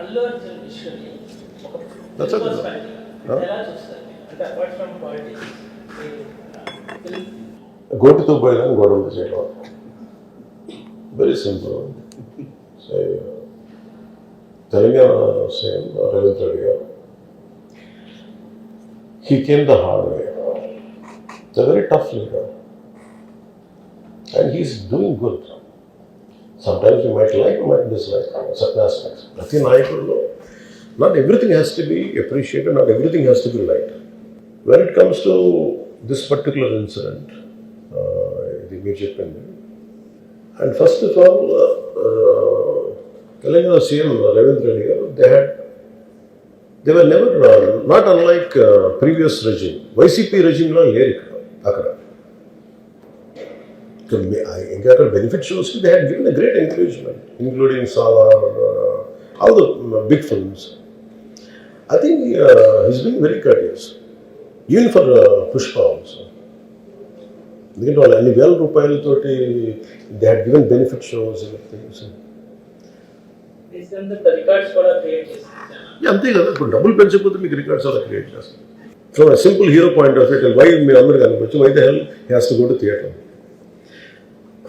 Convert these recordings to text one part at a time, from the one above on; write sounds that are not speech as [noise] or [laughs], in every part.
అల్లు అర్జున్ విషయాన్ని ఒక That's a good one. perspective. Huh? ఎలా చూస్తారు అంటే అపార్ట్ ఫ్రమ్ పాలిటిక్స్ గోటితో పోయిన గొడవలు చేయడం very simple Telangana same Revanth Reddy garu he came the hard way the very tough leader and he's doing good sometimes you might like might dislike certain aspects ప్రతి నాయకుడిలో not everything has to be appreciated not everything has to be like when it comes to this particular incident ఇది మీరు చెప్పింది and first of all Telangana CM Revanth Reddy garu they had they were never not unlike previous regime YCP రెజిమ్లో లేరు ఇక్కడ అక్కడ ఇక్కడ మీ- ఆ- ఇంకా అక్కడ benefit shows they had given a great encouragement including Salaar all the big films I think he's been very curious even for Pushpa also ఎందుకంటే వాళ్ళు అన్ని వేల రూపాయలతోటి they had given benefit shows things అంతే కదా ఇప్పుడు డబ్బులు పెంచకపోతే మీకు రికార్డ్స్ అలా క్రియేట్ చేస్తారు from simple hero point of view why మీరు అందరూ కనిపించు why the hell has to go to theatre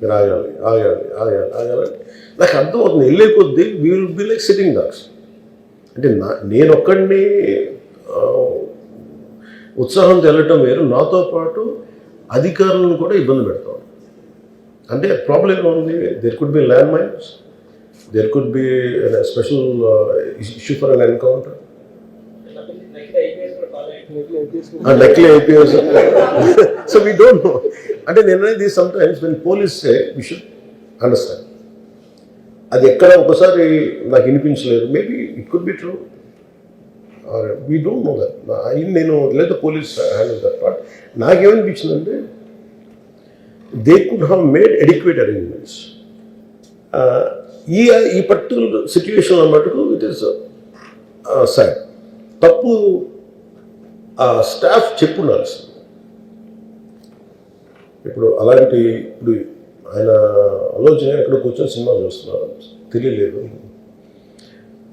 మీరు ఆగాలి ఆగాలి ఆగాలి ఆగాలి నాకు అర్థమవుతుంది వెళ్ళే కొద్దీ we will be like sitting dogs అంటే నా నేను ఒక్కడిని ఆ, ఉత్సాహంతో వేరు. నాతో పాటు అధికారులను కూడా ఇబ్బంది పెడతాం అంటే ప్రాబ్లం ఉంది. There could be land mines there could be special issue for an encounter కూడా follow IPS so we don't know అంటే నేను అనేది sometimes when police say we should understand అది ఎక్కడ ఒకసారి నాకు వినిపించలేదు. Maybe it could be true we don't know that నేను లేదా పోలీస్ హ్యాండిల్ దట్ పార్ట్ నాకేమనిపించిందంటే they could have made adequate arrangements ఈ ఈ పర్టికులర్ సిచ్యువేషన్లో మటుకు ఇట్ ఈస్ సార్ తప్పు ఆ స్టాఫ్ చెప్పు ఉండాల్సింది ఇప్పుడు అలాంటి ఇప్పుడు ఆయన ఆలోచన ఎక్కడ కూర్చొని సినిమా చూస్తున్నారు. తెలియలేదు.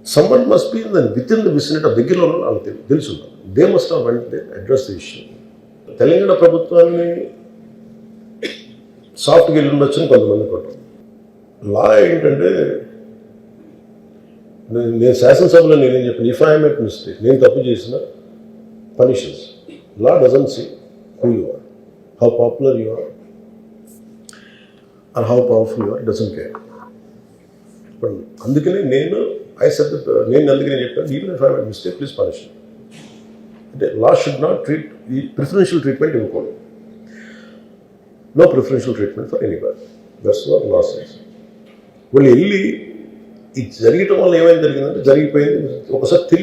Someone must be done with in the vicinity దగ్గరలో ఉన్న వాళ్ళకి తెలుసు దే మస్ట్ హావ్ అంటే అడ్రస్ ది ఇష్యూ తెలంగాణ ప్రభుత్వాన్ని సాఫ్ట్గా వెళ్ళి ఉండొచ్చని కొంతమంది కొట్టారు. లా ఏంటంటే నేను నేను శాసనసభలో నేనేం చెప్పాను ఇఫ్ ఐఎమ్ ఎట్ మిస్టేక్ నేను తప్పు చేసిన punishments law doesn't see who you are how popular you are and how powerful you are doesn't care ఇప్పుడు అందుకనే నేను ఐ సెట్ నేను అందుకనే చెప్పాను even if I mistake please punish అంటే లా షుడ్ నాట్ ట్రీట్ ఈ ప్రిఫరెన్షియల్ ట్రీట్మెంట్ ఇవ్వకూడదు. No preferential treatment for anybody that's not law sense వాళ్ళు వెళ్ళి ఇది జరగటం వల్ల ఏమైంది జరిగిందంటే జరిగిపోయింది ఒకసారి తెలియదు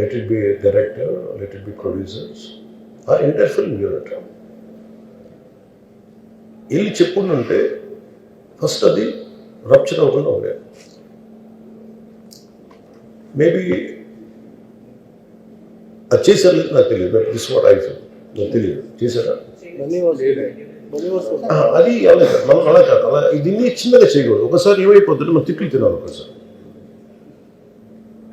let it be director let it be producers ఆ ఎంటైర్ ఫిల్మ్ యూనిట్ వెళ్ళి చెప్పుంటే ఫస్ట్ అది రప్చర్ అవ్వకుండా ఉండేది మేబీ అది చేశారు లేదు నాకు తెలియదు but this what I feel నాకు తెలియదు. చేశారా? అది అలా కాదు మనం అలా కాదు. అలా దీన్ని చిన్నగా చేయకూడదు. ఒకసారి ఏమైపోతుంటే మనం తిట్లు తినాలి ఒకసారి.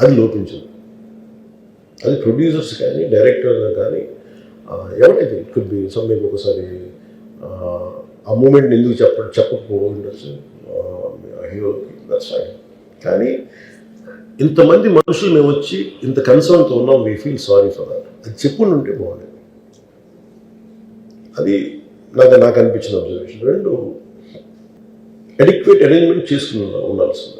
అది లోపించదు. అది ప్రొడ్యూసర్స్ కానీ డైరెక్టర్ కానీ ఎవరైతే ఇట్ కుడ్ బి సమ్మెకి ఒకసారి ఆ, మూమెంట్ ఎందుకు చెప్ప చెప్పకపోవచ్చు హీరోకి దట్స్ ఫైన్ కానీ ఇంతమంది మనుషులు మేము వచ్చి ఇంత కన్సర్న్తో ఉన్నాం we feel sorry for that అది చెప్పుకుని ఉంటే బాగుండేది. అది నాకు నాకు అనిపించిన అబ్జర్వేషన్ రెండు అడిక్వేట్ అరేంజ్మెంట్ చేసుకుని ఉండాల్సింది.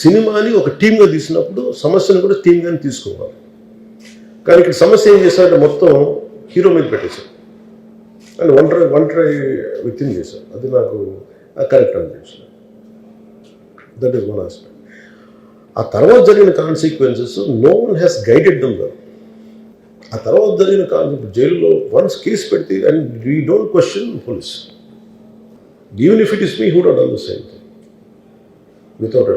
సినిమాని ఒక టీమ్గా తీసినప్పుడు సమస్యను కూడా టీమ్గానే తీసుకోవాలి. కానీ ఇక్కడ సమస్య ఏం చేశారంటే మొత్తం హీరో మీద పెట్టేశారు. అండ్ ఒంటరి ఒంటరి వ్యక్తిని చేశారు. అది నాకు కరెక్ట్ అనిపించింది. దట్ ఈస్ వన్ ఆస్పెక్ట్ ఆ తర్వాత జరిగిన consequences no one has guided them well ఆ తర్వాత జరిగిన కాన్సెప్ట్ జైల్లో వన్స్ కేసు పెడితే and we don't question police even if it is me who డోట్ done the same thing without a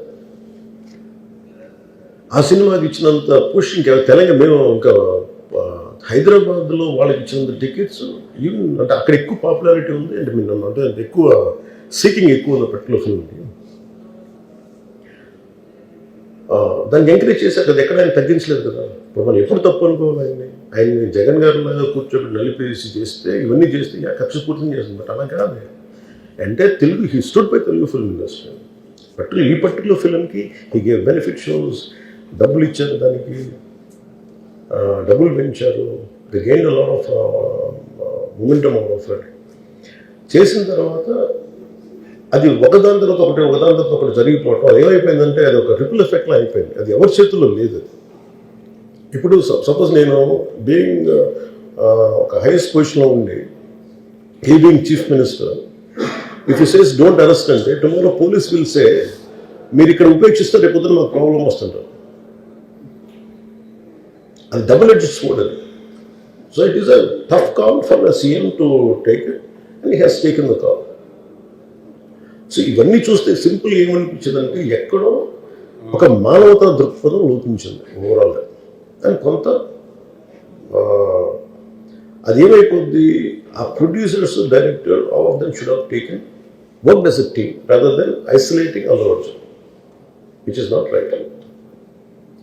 ఆ సినిమాకి ఇచ్చినంత పుష్ ఇంకా తెలంగాణ మేము ఇంకా హైదరాబాద్లో వాళ్ళకి ఇచ్చినంత టికెట్స్ ఈవెన్ అంటే అక్కడ ఎక్కువ పాపులారిటీ ఉంది. అంటే మీరు అంటే ఎక్కువ సీకింగ్ ఎక్కువ ఉంది పర్టికులర్ ఫిల్మ్కి దాన్ని ఎంకరేజ్ చేశారు కదా ఎక్కడ ఆయన తగ్గించలేదు కదా. మనం ఎప్పుడు తప్పు అనుకోవాలి ఆయన్ని? ఆయన్ని జగన్ గారి లాగా కూర్చోబెట్టి నలిపేసి చేస్తే ఇవన్నీ చేస్తే ఖర్చు కక్ష పూర్తి చేస్తుంది. బట్ అలా కాదు. అంటే Telugu he stood by Telugu film industry particular ఈ పర్టికులర్ ఫిల్మ్కి హీ గేవ్ బెనిఫిట్ షోస్ డబ్బులు ఇచ్చారు దానికి. డబ్బులు పెంచారు the gain lot of momentum off చేసిన తర్వాత అది ఒకదాని తర్వాత ఒకటి ఒకదాని తర్వాత ఒకటి జరిగిపోవటం అది ఏమైపోయిందంటే అది ఒక రిపుల్ ఎఫెక్ట్లో అయిపోయింది. అది ఎవరి చేతుల్లో లేదు అది. ఇప్పుడు సపోజ్ నేను బీయింగ్ uh, ఒక హైయెస్ట్ పొజిషన్లో ఉండి he being chief minister if you says don't arrest అంటే టుమారో పోలీస్ విల్ సే మీరు ఇక్కడ ఉపేక్షిస్తే రేపు పొద్దున మాకు ప్రాబ్లం వస్తుంటారు. అది డబుల్ ఎడ్జ్ స్వోర్డ్ అది. So it is a tough call for the CM to take it and he has taken the call so ఇవన్నీ చూస్తే సింపుల్ ఏమనిపించిందంటే ఎక్కడో ఒక మానవతా దృక్పథం లోపించింది ఓవరాల్గా అండ్ కొంత అదేమైపోద్ది ఆ producers director all of them should have taken work does a team rather than isolating others which is not right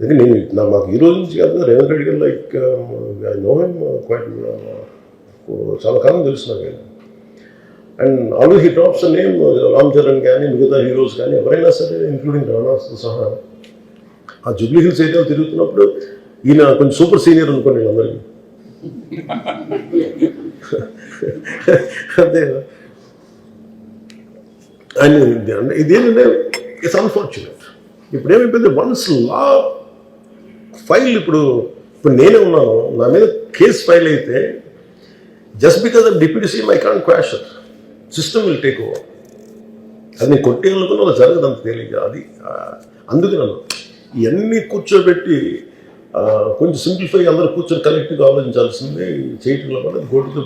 అందుకే నేను నా మాకు ఈ రోజు నుంచి కాదు Revanth Reddy garu like I know him quite చాలా కాలం తెలుసు నాకు and always he drops name Ram Charan కానీ మిగతా హీరోస్ కానీ ఎవరైనా సరే ఇంక్లూడింగ్ రాణాస్తో సహా ఆ జూబ్లీ హిల్స్ ఏరియాలో తిరుగుతున్నప్పుడు ఈయన కొంచెం సూపర్ సీనియర్ అనుకోండి అందరికీ. [laughs] అదే. ఆయన ఇదేంటంటే ఇట్స్ అన్ఫార్చునేట్ ఇప్పుడు ఏమైపోయింది వన్స్ లా ఫైల్ ఇప్పుడు ఇప్పుడు నేనే ఉన్నాను. నా మీద కేసు ఫైల్ అయితే just because of deputy CM I can quash system will take over అది నేను కొట్టేయాలనుకున్న జరగదు అంత తేలిక అది అందుకే నన్ను ఇవన్నీ కూర్చోబెట్టి కొంచెం సింప్లిఫై అందరూ కూర్చొని కలెక్టివ్గా ఆలోచించాల్సిందే. చేయటంలో కూడా గోటుతో